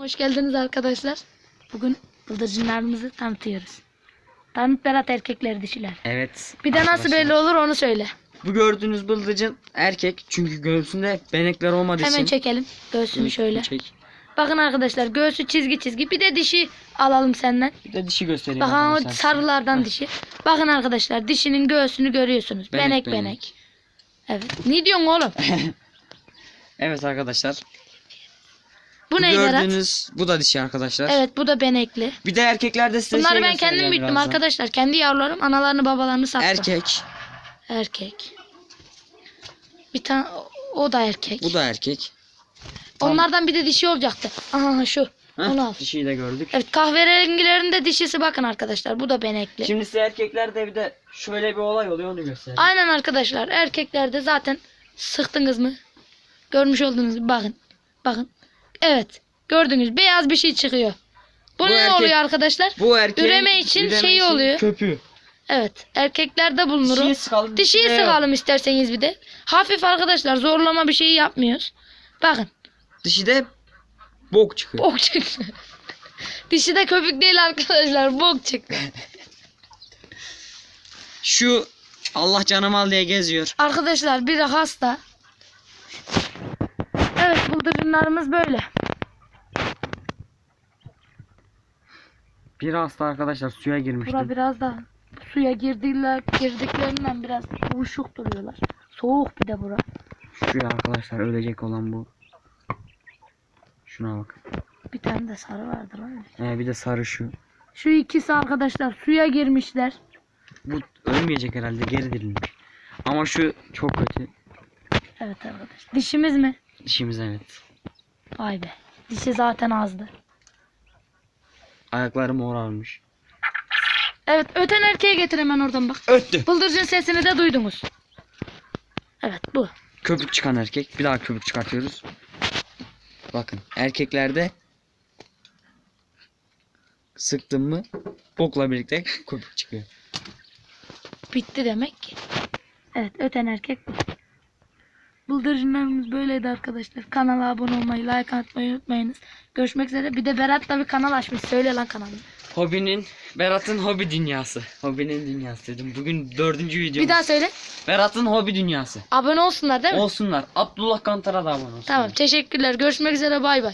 Hoş geldiniz arkadaşlar. Bugün bıldırcınlarımızı tanıtıyoruz. Tanıt Berat erkekleri dişiler. Evet. Bir de nasıl belli olur onu söyle. Bu gördüğünüz bıldırcın erkek çünkü göğsünde benekler olmadığı için. Hemen çekelim göğsünü şöyle. Çek. Bakın arkadaşlar göğsü çizgi çizgi. Bir de dişi alalım senden. Bir de dişi göstereyim. Bakın o sarılardan dişi. Bakın arkadaşlar dişinin göğsünü görüyorsunuz. Benek, benek. benek. Evet. Ne diyorsun oğlum? Evet arkadaşlar. Bu ne Berat? gördüğünüz bu da dişi arkadaşlar. Evet bu da benekli. Bir de erkeklerde size Bunları şey ben kendim göstereceğim büyüttüm birazdan. arkadaşlar. Kendi yavrularım analarını babalarını sattım. Erkek. Erkek. Bir tane o da erkek. Bu da erkek. Onlardan bir de dişi olacaktı. Aha şu. Heh, Onu al. Dişiyi de gördük. Evet kahverengilerin de dişisi bakın arkadaşlar. Bu da benekli. Şimdi size erkeklerde bir de şöyle bir olay oluyor onu göstereyim. Aynen arkadaşlar. Erkeklerde zaten sıktınız mı? Görmüş olduğunuz gibi bakın. Bakın. Evet. Gördünüz. Beyaz bir şey çıkıyor. Bu, Bu ne erkek- oluyor arkadaşlar? Bu erkeğin Üreme için üreme şeyi oluyor. Köpüğü. Evet. Erkeklerde bulunur. Dişiyi sıkalım. Dişiyi yok. sıkalım isterseniz bir de. Hafif arkadaşlar zorlama bir şey yapmıyoruz. Bakın. Dişide bok çıkıyor. Bok çıktı. Dişi de köpük değil arkadaşlar. Bok çıktı. Şu Allah canım al diye geziyor. Arkadaşlar biri hasta. Bıldırcınlarımız böyle. Bir hasta arkadaşlar suya girmişti. Bura biraz da suya girdiler, girdiklerinden biraz uyuşuk duruyorlar. Soğuk bir de bura. Şu arkadaşlar ölecek olan bu. Şuna bak. Bir tane de sarı vardı lan. Ee, bir de sarı şu. Şu ikisi arkadaşlar suya girmişler. Bu ölmeyecek herhalde geri dirilmiş. Ama şu çok kötü. Evet arkadaşlar. Dişimiz mi? Dişimiz evet. Vay be. Dişi zaten azdı. Ayakları morarmış. Evet öten erkeğe getir hemen oradan bak. Öttü. Bıldırcın sesini de duydunuz. Evet bu. Köpük çıkan erkek. Bir daha köpük çıkartıyoruz. Bakın erkeklerde sıktım mı bokla birlikte köpük çıkıyor. Bitti demek ki. Evet öten erkek bu. Bıldırcınlarımız böyleydi arkadaşlar. Kanala abone olmayı, like atmayı unutmayınız. Görüşmek üzere. Bir de Berat da bir kanal açmış. Söyle lan kanalını. Hobinin Berat'ın hobi dünyası. Hobinin dünyası dedim. Bugün dördüncü videomuz. Bir daha söyle. Berat'ın hobi dünyası. Abone olsunlar değil mi? Olsunlar. Abdullah Kantar'a da abone olsunlar. Tamam teşekkürler. Görüşmek üzere bay bay.